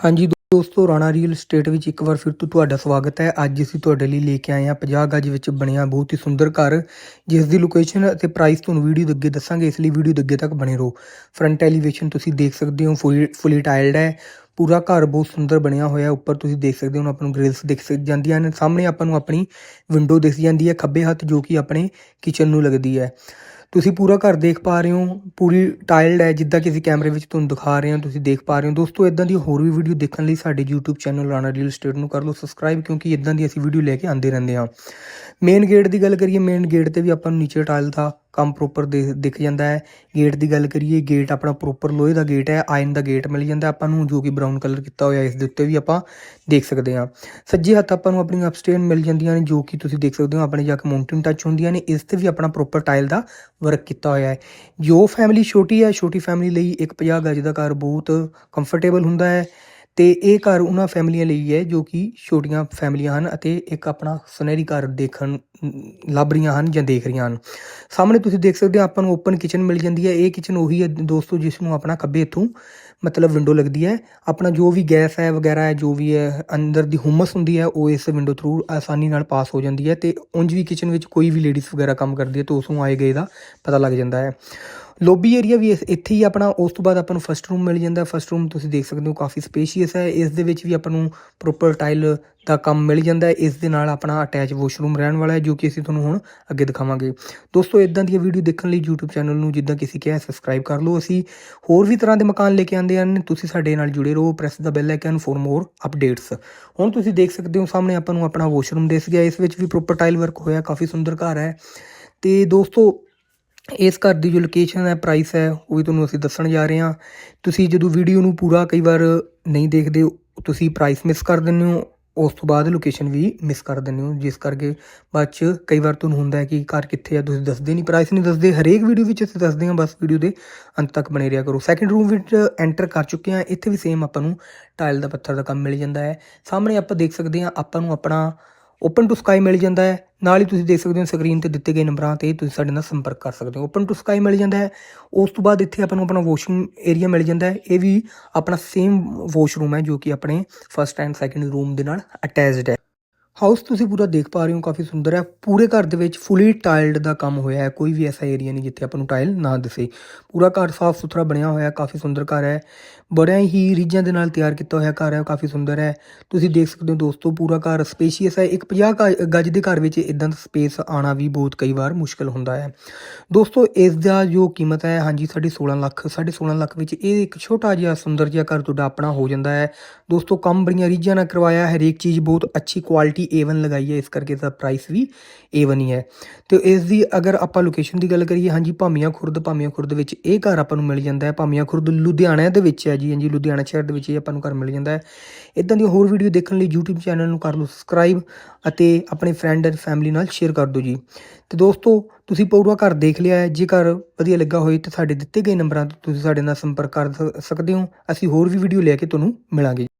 ਹਾਂਜੀ ਦੋਸਤੋ, Rana real state ਵਿੱਚ ਇੱਕ ਵਾਰ ਫਿਰ ਤੋਂ ਤੁਹਾਡਾ ਸਵਾਗਤ ਹੈ। ਅੱਜ ਅਸੀਂ ਤੁਹਾਡੇ ਲਈ ਲੈ ਕੇ ਆਏ ਹਾਂ 50 ਗਜ ਵਿੱਚ ਬਣਿਆ ਬਹੁਤ ਹੀ ਸੁੰਦਰ ਘਰ, ਜਿਸ ਦੀ ਲੋਕੇਸ਼ਨ ਅਤੇ ਪ੍ਰਾਈਸ ਤੁਹਾਨੂੰ ਵੀਡੀਓ ਦੇ ਅੱਗੇ ਦੱਸਾਂਗੇ। ਇਸ ਲਈ ਵੀਡੀਓ ਦੇ ਅੱਗੇ ਤੱਕ ਬਣੇ ਰਹੋ। ਫਰੰਟ ਐਲੀਵੇਸ਼ਨ ਤੁਸੀਂ ਦੇਖ ਸਕਦੇ ਹੋ ਫੁੱਲੀ ਟਾਈਲਡ ਹੈ। ਪੂਰਾ ਘਰ ਬਹੁਤ ਸੁੰਦਰ ਬਣਿਆ ਹੋਇਆ ਉੱਪਰ ਤੁਸੀਂ ਦੇਖ ਸਕਦੇ ਹੋ ਆਪਾਂ ਨੂੰ ਗ੍ਰਿਲਸ ਦਿਖ ਸਕ ਜਾਂਦੀਆਂ ਨੇ ਸਾਹਮਣੇ ਆਪਾਂ ਨੂੰ ਆਪਣੀ ਵਿੰਡੋ ਦਿਖ ਜਾਂਦੀ ਹੈ ਖੱਬੇ ਹੱਥ, ਜੋ ਕਿ ਆਪਣੇ ਕਿਚਨ ਨੂੰ ਲੱਗਦੀ ਹੈ। ਤੁਸੀਂ ਪੂਰਾ ਘਰ ਦੇਖ ਪਾ ਰਹੇ ਹੋ, ਪੂਰੀ ਟਾਈਲਡ ਹੈ, ਜਿੱਦਾਂ ਕਿ ਅਸੀਂ ਕੈਮਰੇ ਵਿੱਚ ਤੁਹਾਨੂੰ ਦਿਖਾ ਰਹੇ ਹਾਂ, ਤੁਸੀਂ ਦੇਖ ਪਾ ਰਹੇ ਹੋ। ਦੋਸਤੋ ਇਦਾਂ ਦੀ ਹੋਰ ਵੀ ਵੀਡੀਓ ਦੇਖਣ ਲਈ ਸਾਡੇ YouTube channel Rana real estate ਨੂੰ ਕਰ ਲਓ ਸਬਸਕ੍ਰਾਈਬ ਕਿਉਂਕਿ ਇਦਾਂ ਦੀ ਅਸੀਂ ਵੀਡੀਓ ਲੈ ਕੇ ਆਉਂਦੇ ਰਹਿੰਦੇ ਹਾਂ। ਮੇਨ ਗੇਟ ਦੀ ਗੱਲ ਕਰੀਏ ਮੇਨ ਗੇਟ ਤੇ ਵੀ ਆਪਾਂ ਨੂੰ ਨੀਚੇ ਟਾਈਲ ਦਾ ਕੰਮ ਪ੍ਰੋਪਰ ਦਿਖ ਜਾਂਦਾ ਹੈ। ਗੇਟ ਦੀ ਗੱਲ ਕਰੀਏ ਗੇਟ ਆਪਣਾ ਪ੍ਰੋਪਰ ਲੋਹੇ ਦਾ ਗੇਟ ਹੈ ਆਇਨ ਦਾ ਗੇਟ ਮਿਲ ਜਾਂਦਾ ਆਪਾਂ ਨੂੰ, ਜੋ ਕਿ ਬਰਾਊਨ ਕਲਰ ਕੀਤਾ ਹੋਇਆ ਇਸ ਦੇ ਉੱਤੇ ਵੀ ਆਪਾਂ ਦੇਖ ਸਕਦੇ ਹਾਂ। ਸੱਜੇ ਹੱਥ ਆਪਾਂ ਨੂੰ ਆਪਣੀ ਅਪਸਟੇਨ ਮਿਲ ਜਾਂਦੀਆਂ ਨੇ, ਜੋ ਕਿ ਤੁਸੀਂ ਦੇਖ ਸਕਦੇ ਹੋ, ਆਪਣੇ ਜਾ ਕੇ ਮਾਊਂਟੇਨ ਟੱਚ ਹੁੰਦੀਆਂ ਨੇ, ਇਸ ਤੇ ਵੀ ਆਪਣਾ ਪ੍ਰੋਪਰ ਟਾਈਲ ਦਾ ਵਰਕ ਕੀਤਾ ਹੋਇਆ ਹੈ। ਜੋ ਫੈਮਿਲੀ ਛੋਟੀ ਹੈ, ਛੋਟੀ ਫੈਮਿਲੀ ਲਈ ਇੱਕ 50 ਗਜ ਦਾ ਘਰ ਬਹੁਤ ਕੰਫਰਟੇਬਲ ਹੁੰਦਾ ਹੈ। ਅਤੇ ਇਹ ਘਰ ਉਹਨਾਂ ਫੈਮਲੀਆਂ ਲਈ ਹੈ ਜੋ ਕਿ ਛੋਟੀਆਂ ਫੈਮਲੀਆਂ ਹਨ ਅਤੇ ਇੱਕ ਆਪਣਾ ਸੁਨਹਿਰੀ ਘਰ ਦੇਖਣ ਲੱਭ ਰਹੀਆਂ ਹਨ ਜਾਂ ਦੇਖ ਰਹੀਆਂ ਹਨ। ਸਾਹਮਣੇ ਤੁਸੀਂ ਦੇਖ ਸਕਦੇ ਹੋ ਆਪਾਂ ਨੂੰ ਓਪਨ ਕਿਚਨ ਮਿਲ ਜਾਂਦੀ ਹੈ। ਇਹ ਕਿਚਨ ਉਹੀ ਹੈ ਦੋਸਤੋ ਜਿਸ ਨੂੰ ਆਪਣਾ ਖੱਬੇ ਇੱਥੋਂ ਮਤਲਬ ਵਿੰਡੋ ਲੱਗਦੀ ਹੈ। ਆਪਣਾ ਜੋ ਵੀ ਗੈਸ ਹੈ ਵਗੈਰਾ ਹੈ, ਜੋ ਵੀ ਹੈ, ਅੰਦਰ ਦੀ ਹੁਮਸ ਹੁੰਦੀ ਹੈ, ਉਹ ਇਸ ਵਿੰਡੋ ਥਰੂ ਆਸਾਨੀ ਨਾਲ ਪਾਸ ਹੋ ਜਾਂਦੀ ਹੈ ਤੇ ਉਂਝ ਵੀ ਕਿਚਨ ਵਿੱਚ ਕੋਈ ਵੀ ਲੇਡੀਜ਼ ਵਗੈਰਾ ਕੰਮ ਕਰਦੀ ਹੈ ਤਾਂ ਉਸ ਨੂੰ ਆਏ ਗਏ ਦਾ ਪਤਾ ਲੱਗ ਜਾਂਦਾ ਹੈ। ਲੋਬੀ ਏਰੀਆ ਵੀ ਇੱਥੇ ਹੀ ਆਪਣਾ, ਉਸ ਤੋਂ ਬਾਅਦ ਆਪਾਂ ਨੂੰ ਫਸਟ ਰੂਮ ਮਿਲ ਜਾਂਦਾ। ਫਸਟ ਰੂਮ ਤੁਸੀਂ ਦੇਖ ਸਕਦੇ ਹੋ ਕਾਫੀ ਸਪੇਸ਼ੀਅਸ ਹੈ। ਇਸ ਦੇ ਵਿੱਚ ਵੀ ਆਪਾਂ ਨੂੰ ਪ੍ਰੋਪਰ ਟਾਈਲ ਦਾ ਕੰਮ ਮਿਲ ਜਾਂਦਾ ਹੈ। ਇਸ ਦੇ ਨਾਲ ਆਪਣਾ ਅਟੈਚ ਵਾਸ਼ਰੂਮ ਰਹਿਣ ਵਾਲਾ ਹੈ, ਜੋ ਕਿ ਅਸੀਂ ਤੁਹਾਨੂੰ ਹੁਣ ਅੱਗੇ ਦਿਖਾਵਾਂਗੇ। ਦੋਸਤੋ ਇਦਾਂ ਦੀਆਂ ਵੀਡੀਓ ਦੇਖਣ ਲਈ YouTube ਚੈਨਲ ਨੂੰ ਜਿੱਦਾਂ ਕਿਸੇ ਕਿਹਾ ਸਬਸਕ੍ਰਾਈਬ ਕਰ ਲਓ। ਅਸੀਂ ਹੋਰ ਵੀ ਤਰ੍ਹਾਂ ਦੇ ਮਕਾਨ ਲੈ ਕੇ ਆਉਂਦੇ ਹਨ। ਤੁਸੀਂ ਸਾਡੇ ਨਾਲ ਜੁੜੇ ਰਹੋ। Press the bell icon for more updates ਹੁਣ ਤੁਸੀਂ ਦੇਖ ਸਕਦੇ ਹੋ, ਸਾਹਮਣੇ ਆਪਾਂ ਨੂੰ ਆਪਣਾ ਵਾਸ਼ਰੂਮ ਦਿਸ ਗਿਆ। ਇਸ ਵਿੱਚ ਵੀ ਪ੍ਰੋਪਰ ਟਾਈਲ ਵਰਕ ਹੋਇਆ। ਕਾਫੀ ਸੁੰਦਰ ਘਰ ਹੈ। ਤੇ ਦੋਸਤੋ ਇਸ ਘਰ ਦੀ ਜੋ ਲੋਕੇਸ਼ਨ ਹੈ ਪ੍ਰਾਈਸ ਹੈ, ਉਹ ਵੀ ਤੁਹਾਨੂੰ ਅਸੀਂ ਦੱਸਣ ਜਾ ਰਹੇ ਹਾਂ। ਤੁਸੀਂ ਜਦੋਂ ਵੀਡੀਓ ਨੂੰ ਪੂਰਾ ਕਈ ਵਾਰ ਨਹੀਂ ਦੇਖਦੇ, ਤੁਸੀਂ ਪ੍ਰਾਈਸ ਮਿਸ ਕਰ ਦਿੰਦੇ ਹੋ, ਉਸ ਤੋਂ ਬਾਅਦ ਲੋਕੇਸ਼ਨ ਵੀ ਮਿਸ ਕਰ ਦਿੰਦੇ ਹੋ। ਜਿਸ ਕਰਕੇ ਬਾਅਦ ਚ ਕਈ ਵਾਰ ਤੁਹਾਨੂੰ ਹੁੰਦਾ ਹੈ ਕਿ ਘਰ ਕਿੱਥੇ ਆ, ਤੁਸੀਂ ਦੱਸਦੇ ਨਹੀਂ ਪ੍ਰਾਈਸ ਨਹੀਂ ਦੱਸਦੇ। ਹਰੇਕ ਵੀਡੀਓ ਵਿੱਚ ਅਸੀਂ ਦੱਸਦੇ ਹਾਂ, ਬਸ ਵੀਡੀਓ ਦੇ ਅੰਤ ਤੱਕ ਬਣੇ ਰਿਹਾ ਕਰੋ। ਸੈਕੰਡ ਰੂਮ ਵਿੱਚ ਐਂਟਰ ਕਰ ਚੁੱਕੇ ਹਾਂ, ਇੱਥੇ ਵੀ ਸੇਮ ਆਪਾਂ ਨੂੰ ਟਾਇਲ ਦਾ ਪੱਥਰ ਦਾ ਕੰਮ ਮਿਲ ਜਾਂਦਾ ਹੈ। ਸਾਹਮਣੇ ਆਪਾਂ ਦੇਖ ਸਕਦੇ ਹਾਂ, ਆਪਾਂ ਨੂੰ ਆਪਣਾ ਓਪਨ ਟੂ ਸਕਾਈ ਮਿਲ ਜਾਂਦਾ ਹੈ। ਨਾਲ ਹੀ ਤੁਸੀਂ ਦੇਖ ਸਕਦੇ ਹੋ ਸਕਰੀਨ ਤੇ ਦਿੱਤੇ ਗਏ ਨੰਬਰਾਂ ਤੇ ਤੁਸੀਂ ਸਾਡੇ ਨਾਲ ਸੰਪਰਕ ਕਰ ਸਕਦੇ ਹੋ। ਓਪਨ ਟੂ ਸਕਾਈ ਮਿਲ ਜਾਂਦਾ ਹੈ। ਉਸ ਤੋਂ ਬਾਅਦ ਇੱਥੇ ਆਪਾਂ ਨੂੰ ਆਪਣਾ ਵਾਸ਼ਿੰਗ ਏਰੀਆ ਮਿਲ ਜਾਂਦਾ ਹੈ। ਇਹ ਵੀ ਆਪਣਾ ਸੇਮ ਵਾਸ਼ਰੂਮ ਹੈ ਜੋ ਕਿ ਆਪਣੇ ਫਰਸਟ ਐਂਡ ਸੈਕੰਡ ਰੂਮ ਦੇ ਨਾਲ ਅਟੈਚਡ ਹੈ। ਹਾਊਸ ਤੁਸੀਂ ਪੂਰਾ ਦੇਖ ਪਾ ਰਹੇ ਹੋ, ਕਾਫੀ ਸੁੰਦਰ ਹੈ। ਪੂਰੇ ਘਰ ਦੇ ਵਿੱਚ ਫੁੱਲੀ ਟਾਈਲਡ ਦਾ ਕੰਮ ਹੋਇਆ ਹੈ, ਕੋਈ ਵੀ ਐਸਾ ਏਰੀਆ ਨਹੀਂ ਜਿੱਥੇ ਆਪਾਂ ਨੂੰ ਟਾਈਲ ਨਾ ਦਿਸੇ। ਪੂਰਾ ਘਰ ਸਾਫ਼ ਸੁਥਰਾ ਬਣਿਆ ਹੋਇਆ ਹੈ, ਕਾਫੀ ਸੁੰਦਰ ਘਰ ਹੈ। ਬੜਿਆਂ ਹੀ ਰੀਝਾਂ ਦੇ ਨਾਲ ਤਿਆਰ ਕੀਤਾ ਹੋਇਆ ਘਰ ਹੈ ਕਾਫੀ ਸੁੰਦਰ ਹੈ। ਤੁਸੀਂ ਦੇਖ ਸਕਦੇ ਹੋ ਦੋਸਤੋ, ਪੂਰਾ ਘਰ ਸਪੇਸ਼ੀਅਸ ਹੈ। ਇੱਕ 50 ਗੱਜ ਦੇ ਘਰ ਵਿੱਚ ਇਦਾਂ ਦਾ ਸਪੇਸ ਆਣਾ ਵੀ ਬਹੁਤ ਕਈ ਵਾਰ ਮੁਸ਼ਕਲ ਹੁੰਦਾ ਹੈ। ਦੋਸਤੋ, ਇਸ ਦਾ ਜੋ ਕੀਮਤ ਹੈ, ਹਾਂਜੀ ਸਾਡੀ 16 ਲੱਖ ਸਾਡੀ 16 ਲੱਖ ਵਿੱਚ ਇਹ ਇੱਕ ਛੋਟਾ ਜਿਹਾ ਸੁੰਦਰ ਜਿਹਾ ਘਰ ਤੁਹਾਡਾ ਆਪਣਾ ਹੋ ਜਾਂਦਾ ਹੈ। ਦੋਸਤੋ, ਕੰਮ ਬੜੀਆਂ ਰੀਝਾਂ ਨਾਲ ਕਰਵਾਇਆ ਹਰੇਕ ਚੀਜ਼ ਬਹੁਤ ਅੱਛੀ ਕੁਆਲਿਟੀ A1 ਲਗਾਈ ਹੈ, ਇਸ ਕਰਕੇ ਇਸ ਦਾ ਪ੍ਰਾਈਸ ਵੀ A1 ਹੀ ਹੈ। ਤੇ ਇਸ ਦੀ ਅਗਰ ਆਪਾਂ ਲੋਕੇਸ਼ਨ ਦੀ ਗੱਲ ਕਰੀਏ, ਹਾਂਜੀ ਭਾਮੀਆਂ ਖੁਰਦ ਭਾਮੀਆਂ ਖੁਰਦ ਵਿੱਚ ਇਹ ਘਰ ਆਪਾਂ ਨੂੰ ਮਿਲ ਜਾਂਦਾ ਹੈ। ਭਾਮੀਆਂ ਖੁਰਦ ਲੁਧਿਆਣਾ ਦੇ ਵਿੱਚ ਹੈ ਜੀ, ਹਾਂਜੀ, ਲੁਧਿਆਣਾ ਸ਼ਹਿਰ ਦੇ ਵਿੱਚ ਇਹ ਆਪਾਂ ਨੂੰ ਘਰ ਮਿਲ ਜਾਂਦਾ ਹੈ। ਇਦਾਂ ਦੀ ਹੋਰ ਵੀਡੀਓ ਦੇਖਣ ਲਈ YouTube ਚੈਨਲ ਨੂੰ ਕਰ ਲਓ ਸਬਸਕ੍ਰਾਈਬ ਅਤੇ ਆਪਣੇ ਫਰੈਂਡ ਐਂਡ ਫੈਮਿਲੀ ਨਾਲ ਸ਼ੇਅਰ ਕਰ ਦਿਓ ਜੀ। ਤੇ ਦੋਸਤੋ, ਤੁਸੀਂ ਪੂਰਾ ਘਰ ਦੇਖ ਲਿਆ ਹੈ। ਜੇ ਘਰ ਵਧੀਆ ਲੱਗਾ ਹੋਏ ਤਾਂ ਸਾਡੇ ਦਿੱਤੇ ਗਏ ਨੰਬਰਾਂ ਤੋਂ ਤੁਸੀਂ ਸਾਡੇ ਨਾਲ ਸੰਪਰਕ ਕਰ ਸਕਦੇ ਹੋ। ਅਸੀਂ ਹੋਰ ਵੀ ਵੀਡੀਓ ਲੈ ਕੇ ਤੁਹਾਨੂੰ ਮਿਲਾਂਗੇ।